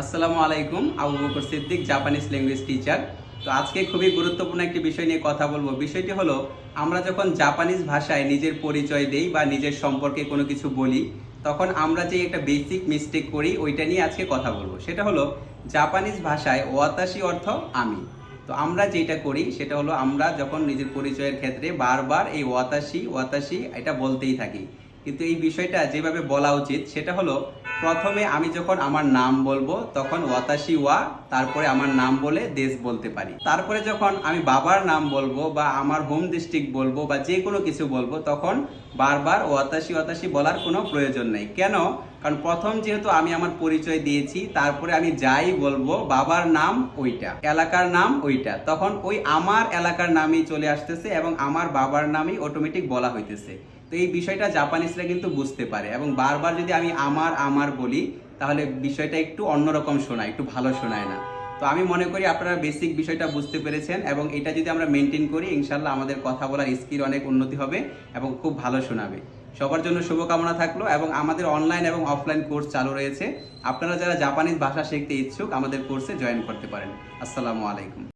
আসসালামু আলাইকুম, Abu Bakar Siddique Japanese language teacher তো আজকে খুবই গুরুত্বপূর্ণ একটি বিষয় নিয়ে কথা বলব। বিষয়টি হলো, আমরা যখন জাপানিজ ভাষায় নিজের পরিচয় দেই বা নিজের সম্পর্কে কোনো কিছু বলি, তখন আমরা যে একটা বেসিক মিস্টেক করি, ওইটা নিয়ে আজকে কথা বলব। সেটা হলো জাপানিজ ভাষায় ওয়াতাশি অর্থ আমি। তো আমরা যেটা করি, সেটা হলো আমরা যখন নিজের পরিচয়ের ক্ষেত্রে বারবার এই ওয়াতাশি ওয়াতাশি এটা বলতেই থাকি। কিন্তু এই বিষয়টা যেভাবে বলা উচিত, সেটা হলো প্রথমে আমি যখন আমার নাম বলব, তখন ওয়াতাশি ওয়া, তারপরে আমার নাম বলে দেশ বলতে পারি। তারপরে যখন আমি বাবার নাম বলব বা আমার হোম ডিস্ট্রিক্ট বলব বা যে কোনো কিছু বলব, তখন বারবার ওয়াতাশি ওয়াতাশি বলার কোনো প্রয়োজন নেই। কেন? কারণ প্রথম যেহেতু আমি আমার পরিচয় দিয়েছি, তারপরে আমি যাই বলব, বাবার নাম ওইটা, এলাকার নাম ওইটা। তখন ওই আমার এলাকার নামই চলে আসতেছে এবং আমার বাবার নামই অটোমেটিক বলা হইতেছে। তো এই বিষয়টা জাপানিজরা কিন্তু বুঝতে পারে এবং বারবার যদি আমি আমার আমার বলি, তাহলে বিষয়টা একটু অন্যরকম শোনায়, একটু ভালো শোনায় না। তো আমি মনে করি আপনারা বেসিক বিষয়টা বুঝতে পেরেছেন এবং এটা যদি আমরা মেনটেন করি ইনশাল্লাহ আমাদের কথা বলার স্কিল অনেক উন্নতি হবে এবং খুব ভালো শোনাবে। সবার জন্য শুভকামনা থাকল এবং আমাদের অনলাইন এবং অফলাইন কোর্স চালু রয়েছে। আপনারা যারা জাপানিজ ভাষা শিখতে ইচ্ছুক, আমাদের কোর্সে জয়েন করতে পারেন। আসসালামু আলাইকুম।